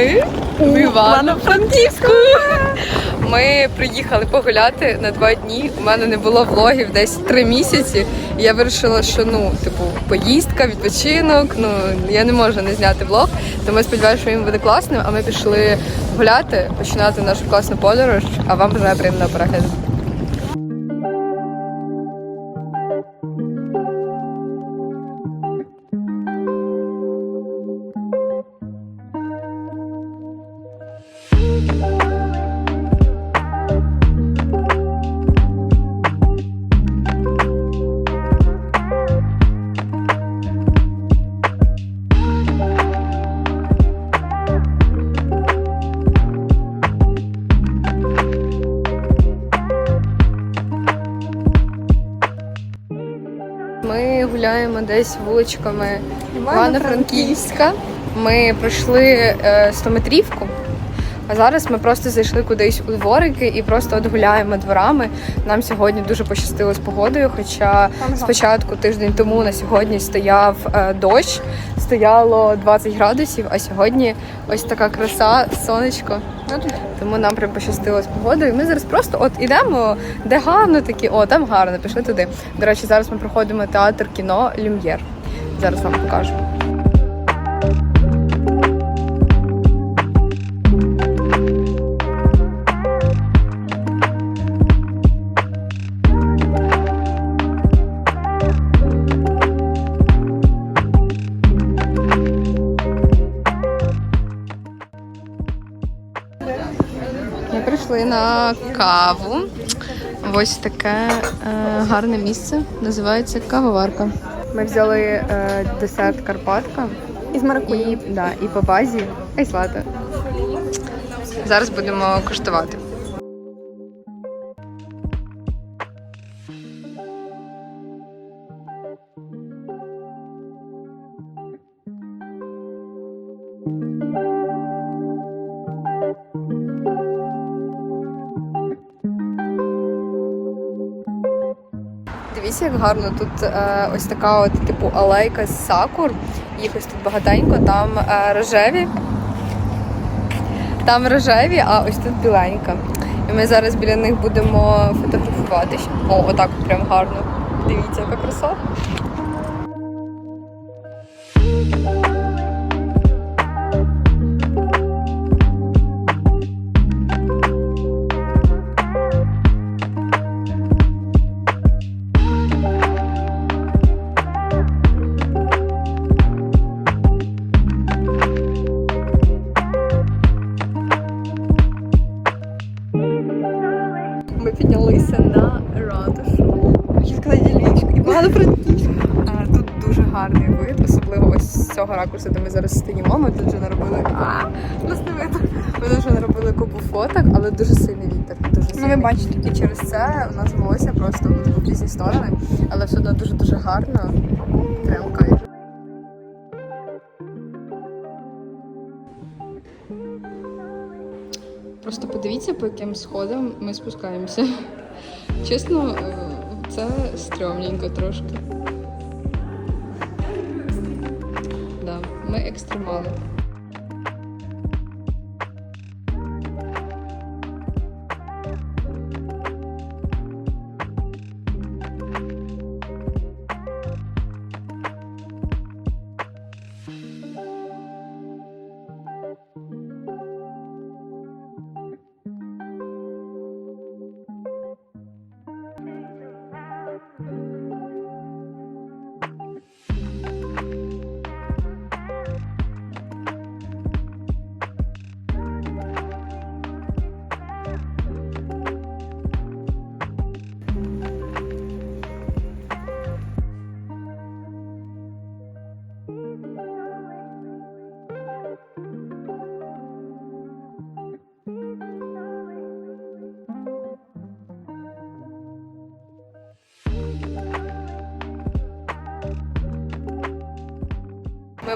Ми у Івано-Франківську. Ми приїхали погуляти на два дні. У мене не було влогів десь три місяці. І я вирішила, що ну, типу, поїздка, відпочинок. Ну я не можу не зняти влог. Тому я сподіваюся, що він буде класним. А ми пішли гуляти, починати нашу класну подорож. А вам бажаю приємного перегляду. Ми гуляємо десь вуличками Івано-Франківська. Ми пройшли е, 100-метрівку, а зараз ми просто зайшли кудись у дворики і просто от гуляємо дворами. Нам сьогодні дуже пощастило з погодою, хоча спочатку тиждень тому на сьогодні стояв е, дощ, стояло 20 градусів, а сьогодні ось така краса, сонечко. Тому нам прям пощастило з погодою. Ми зараз просто от ідемо, де гарно такі, о, там гарно, пішли туди. До речі, зараз ми проходимо театр кіно Люм'єр. Зараз вам покажу. Прийшли на каву. Ось таке е, гарне місце. Називається кавоварка. Ми взяли е, десерт Карпатка Із маракуї. і, да, і по базі айслата. Зараз будемо куштувати. Як гарно тут е, ось така от типу алейка з сакур. Їх ось тут багатенько, там е, рожеві. Там рожеві, а ось тут біленька. І ми зараз біля них будемо фотографуватися. О, отак прям гарно. Дивіться, яка краса. З де ми зараз стоїмо. Ми тут вже наробили. А. Ми тут вже наробили купу фоток, але дуже сильний вітер. Дуже Ну, ви бачите. І через це у нас волосся просто в різні сторони, але все одно дуже-дуже гарно. Прям кайф. Просто подивіться, по яким сходам ми спускаємося. Чесно, е, це стрьомненько трошки. Ми екстремали.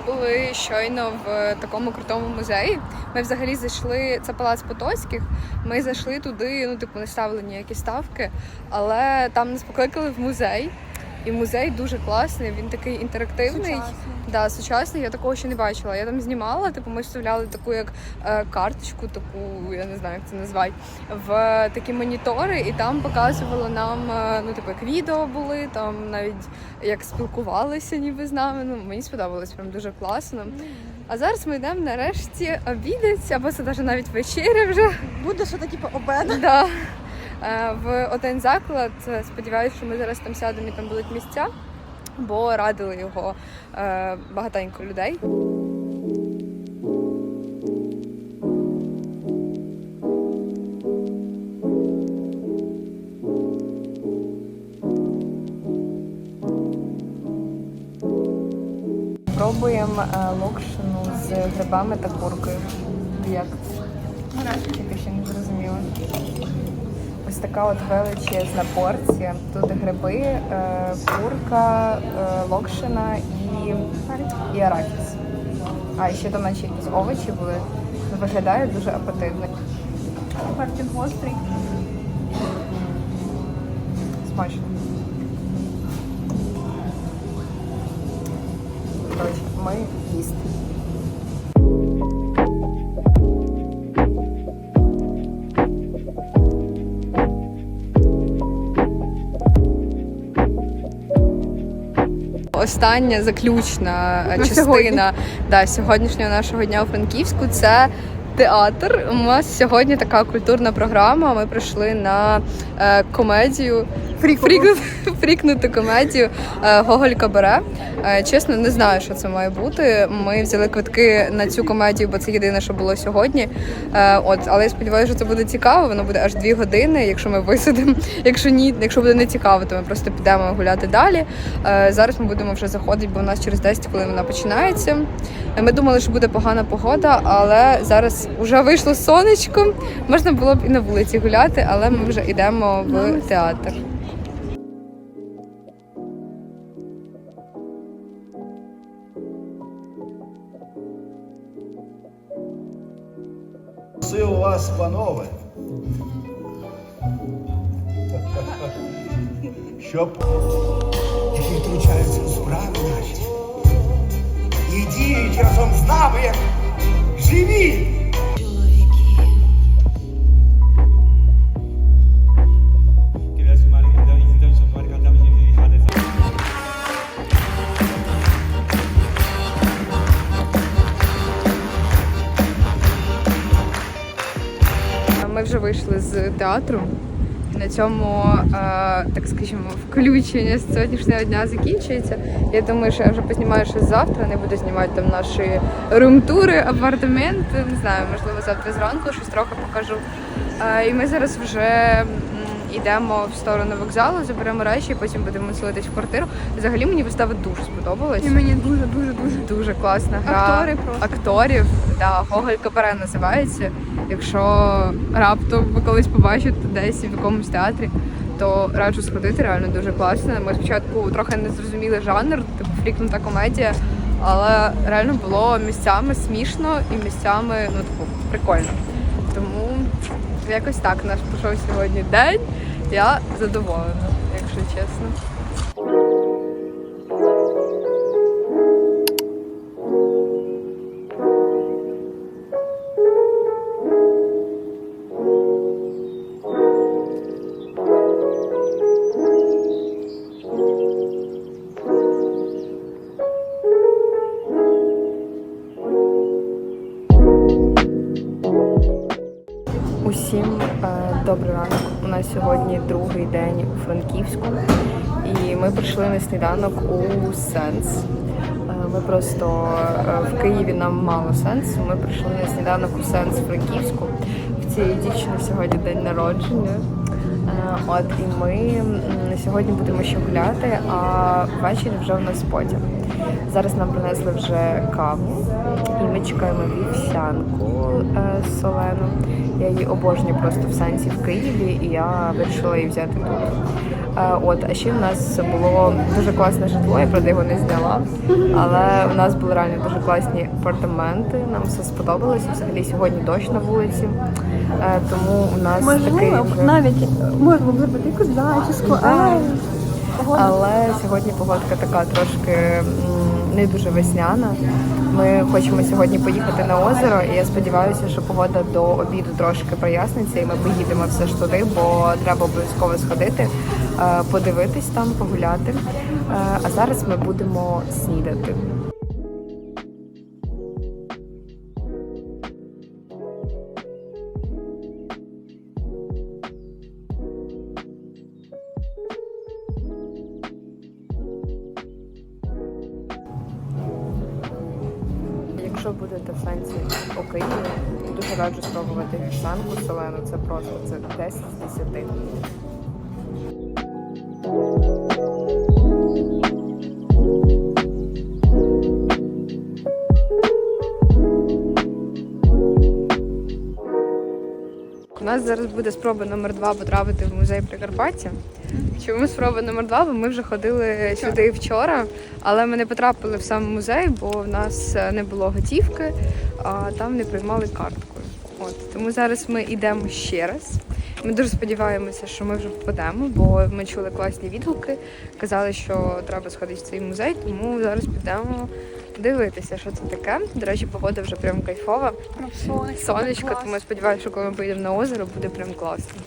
Були щойно в такому крутому музеї. Ми взагалі зайшли. Це палац Потоцьких. Ми зайшли туди, ну типу не ставили ніякі ставки, але там нас покликали в музей. І музей дуже класний. Він такий інтерактивний. Да, сучасний, я такого ще не бачила. Я там знімала, типу, ми вставляли таку як е, карточку, таку, я не знаю, як це назвати, в такі монітори, і там показувало нам, е, ну, типу, як відео були, там навіть як спілкувалися ніби з нами. Ну, мені сподобалось, прям дуже класно. А зараз ми йдемо нарешті обідати, або це навіть навіть вечеря вже. Буде що типу обед. Да. Е, В один заклад. Сподіваюся, що ми зараз там сядемо і там будуть місця, бо радили його е, багатенько людей. Пробуємо е, локшину з грибами та куркою. Як? Тільки ще не зрозуміла. Ось така от величезна порція. Тут гриби, е, курка, е, локшина і, і арахіс. А ще там наче якісь овочі були. Виглядає дуже апетитно. Перчик гострий. Смачно. Ми їсти. Остання заключна частина сьогодні. да, сьогоднішнього нашого дня у Франківську це театр. У нас сьогодні така культурна програма. Ми прийшли на е, комедію. Фрікнуту, фрікнуту комедію е, Гоголь Кабаре. Е, чесно, не знаю, що це має бути. Ми взяли квитки на цю комедію, бо це єдине, що було сьогодні. Е, от, але я сподіваюся, що це буде цікаво. Воно буде аж дві години, якщо ми висадимо. Якщо ні, якщо буде не цікаво, то ми просто підемо гуляти далі. Зараз ми будемо вже заходити, бо у нас через 10 хвилин вона починається. Ми думали, що буде погана погода, але зараз вже вийшло сонечко. Можна було б і на вулиці гуляти, але ми вже йдемо в театр. Просив вас, панове, щоб які втручаються у справи наші. І діють разом з нами, як живі. Вийшли з театру. І на цьому, е, так скажімо, включення з сьогоднішнього дня закінчується. Я думаю, що я вже познімаю щось завтра, не буду знімати там наші румтури, апартамент. Не знаю, можливо, завтра зранку щось трохи покажу. Е, І ми зараз вже йдемо в сторону вокзалу, заберемо речі, і потім будемо селитись в квартиру. Взагалі мені вистава дуже сподобалась. І мені дуже, дуже, дуже. Дуже класна гра Актори просто. акторів. Да, Гоголь Капере називається. Якщо раптом ви колись побачите десь в якомусь театрі, то раджу сходити, реально дуже класно. Ми спочатку трохи не зрозуміли жанр, типу фрікнута комедія, але реально було місцями смішно і місцями ну типу прикольно. Тому якось так наш пішов сьогодні день. Я задоволена, якщо чесно. Прийшли на сніданок у Сенс. Е, Ми просто е, в Києві нам мало сенсу. Ми прийшли на сніданок у Сенс Франківську. В цієї дівчини сьогодні день народження. Е, От і ми сьогодні будемо ще гуляти, а ввечері вже в нас потяг. Зараз нам принесли вже каву, і ми чекаємо вівсянку солену. Я її обожнюю просто в сенсі в Києві, і я вирішила її взяти тут. Е, От, а ще в нас було дуже класне житло, я правда його не зняла. Але у нас були реально дуже класні апартаменти. Нам все сподобалося. Взагалі сьогодні дощ на вулиці. Е, Тому у нас такий Можливо, вже... навіть можна було зробити якусь зачіску, але Але сьогодні погодка така трошки не дуже весняна. Ми хочемо сьогодні поїхати на озеро, і я сподіваюся, що погода до обіду трошки проясниться, і ми поїдемо все ж туди, бо треба обов'язково сходити, подивитись там, погуляти. Е, А зараз ми будемо снідати. Якщо будете в Франції у Києві, дуже раджу спробувати вівсянку солену. Це просто це 10 з 10. Зараз буде спроба номер два потрапити в музей Прикарпаття. Чому спроба номер два? Бо ми вже ходили сюди вчора, але ми не потрапили в сам музей, бо в нас е, не було готівки, а там не приймали карткою. От тому зараз ми йдемо ще раз. Ми дуже сподіваємося, що ми вже впадемо, бо ми чули класні відгуки. Казали, що треба сходити в цей музей, тому зараз підемо дивитися, що це таке. До речі, погода вже прям кайфова. сонечко. Сонечко, тому я сподіваюся, що коли ми поїдемо на озеро, буде прям класно.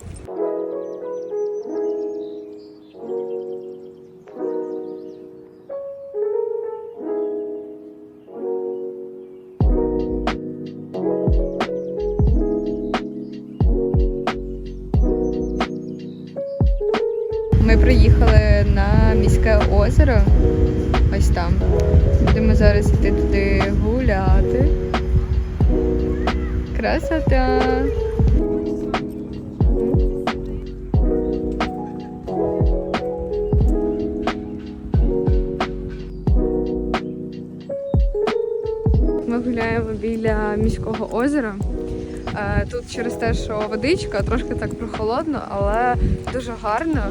Красота! Ми гуляємо біля міського озера. Е, Тут через те, що водичка трошки так прохолодно, але дуже гарно.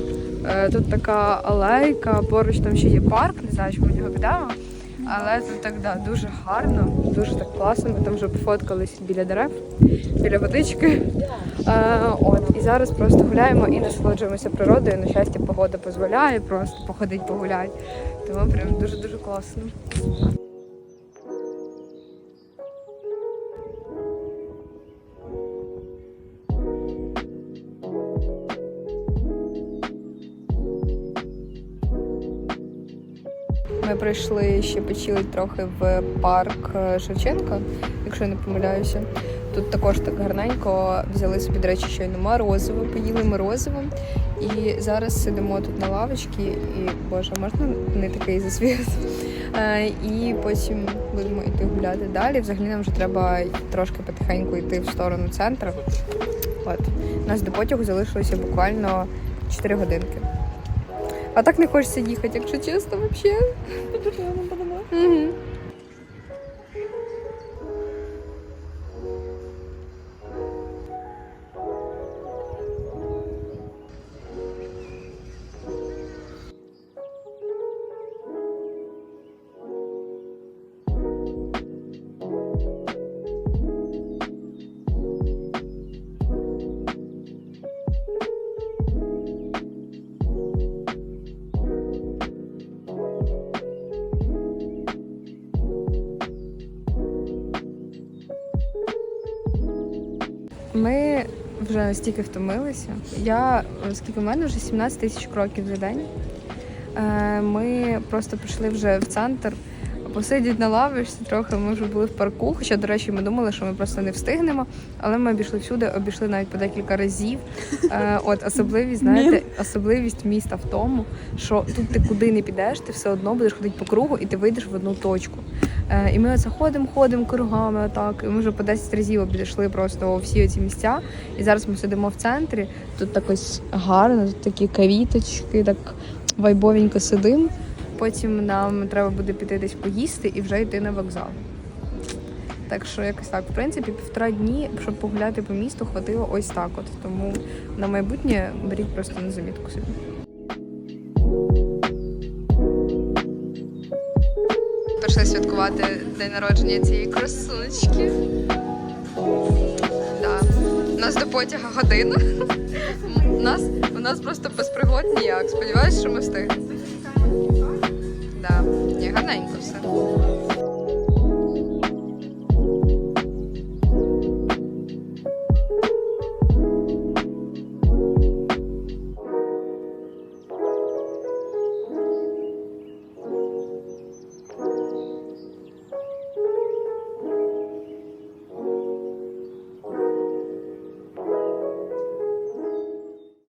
Е, Тут така алейка, поруч там ще є парк, не знаю, чи ми в нього підемо. Але тут так да, дуже гарно, дуже так класно. Ми там вже пофоткались біля дерев, біля водички. Е, от, і зараз просто гуляємо і насолоджуємося природою. На щастя, погода дозволяє просто походити, погуляти. Тому прям дуже-дуже класно. Прийшли ще почили трохи в парк е, Шевченка, якщо я не помиляюся. Тут також так гарненько взяли собі, до речі, щойно морозиво, поїли морозиво. І зараз сидимо тут на лавочці, і боже, можна не такий засвіт? Е, І потім будемо йти гуляти далі. Взагалі нам вже треба трошки потихеньку йти в сторону центру. От. У нас до потягу залишилося буквально 4 годинки. А так не хочеться їхати, якщо чесно, взагалі. Угу. Вже стільки втомилися. Я скільки в мене вже 17 тисяч кроків за день. Е, Ми просто прийшли вже в центр, посидіти на лавочці трохи. Ми вже були в парку. Хоча, до речі, ми думали, що ми просто не встигнемо, але ми обійшли всюди, обійшли навіть по декілька разів. Е, От особливість, знаєте, особливість міста в тому, що тут ти куди не підеш, ти все одно будеш ходити по кругу і ти вийдеш в одну точку. Е, І ми оце ходимо, ходимо кругами, отак. І ми вже по 10 разів обійшли просто всі ці місця. І зараз ми сидимо в центрі. Тут так ось гарно, тут такі кавіточки, так вайбовенько сидимо. Потім нам треба буде піти десь поїсти і вже йти на вокзал. Так що якось так, в принципі, півтора дні, щоб погуляти по місту, хватило ось так. От тому на майбутнє беріть просто на замітку собі. Прийшли святкувати день народження цієї красунечки. Да. У нас до потяга година. У нас, у нас просто без пригод ніяк. Сподіваюсь, що ми встигнемо. Да. Ні, гарненько все.